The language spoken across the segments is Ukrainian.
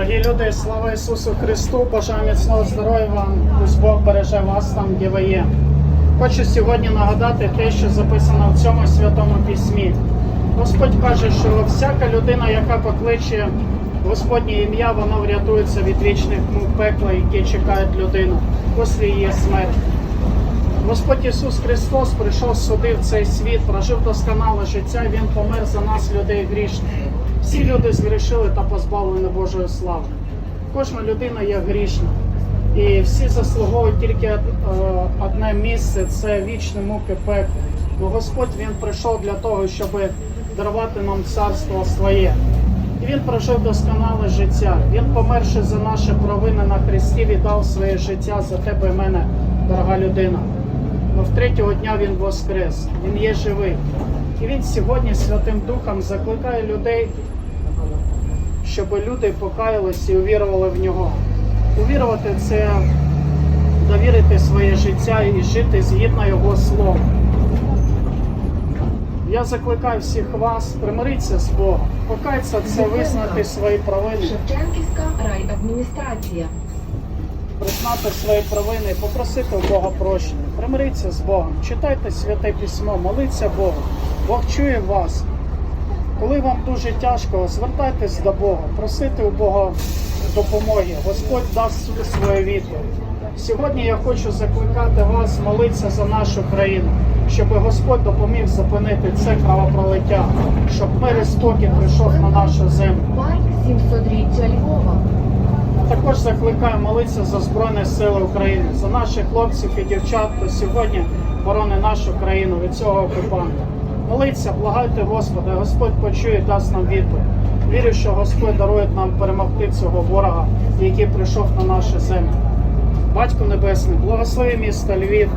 Дорогі люди, слава Ісусу Христу! Бажаю міцного здоров'я вам, пусть Бог береже вас там, де ви є. Хочу сьогодні нагадати те, що записано в цьому святому письмі. Господь каже, що всяка людина, яка покличе Господнє ім'я, вона врятується від вічних мук пекла, які чекають людину після її смерті. Господь Ісус Христос прийшов сюди в цей світ, прожив досконале життя, Він помер за нас, людей грішних. Всі люди згрішили та позбавлені Божої слави. Кожна людина є грішна. І всі заслуговують тільки е, одне місце це вічні муки пекла. Но Господь Він прийшов для того, щоб дарувати нам царство своє. І він прожив досконале життя. Він, померши за наші провини на хресті, віддав своє життя за тебе і мене, дорога людина. Но в третього дня він воскрес, він є живий. І він сьогодні Святим Духом закликає людей, щоб люди покаялися і увірували в нього. Увірувати це довірити своє життя і жити згідно його слову. Я закликаю всіх вас примиритися з Богом, покайтеся це визнати свої провини, Шевченківська райадміністрація. Признати свої провини, попросити у Бога прощення, примиритися з Богом, читайте святе письмо, моліться Богу. Бог чує вас. Коли вам дуже тяжко, звертайтесь до Бога, просите у Бога допомоги. Господь дасть свою відповідь. Сьогодні я хочу закликати вас молитися за нашу країну, щоб Господь допоміг зупинити це кровопролиття, щоб мир і спокій прийшов на нашу землю. Парк 700-річчя Львова. Також закликаю молитися за Збройні Сили України, за наших хлопців і дівчат, хто сьогодні боронить нашу країну від цього окупанта. Моліться, благайте Господа, Господь почує дасть нам відповідь. Вірю, що Господь дарує нам перемогти цього ворога, який прийшов на нашу землю. Батько Небесний, благослови місто Львів,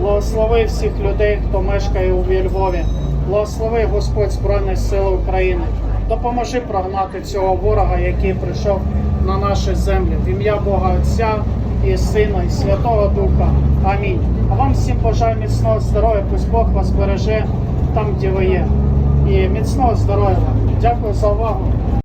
благослови всіх людей, хто мешкає у Львові. Благослови Господь Збройних сил України. Допоможи прогнати цього ворога, який прийшов на наші землі. В ім'я Бога Отця і Сина, і Святого Духа. Амінь. А вам всім бажаю міцного здоров'я, пусть Бог вас береже там, де ви є. І міцного здоров'я. Дякую за увагу.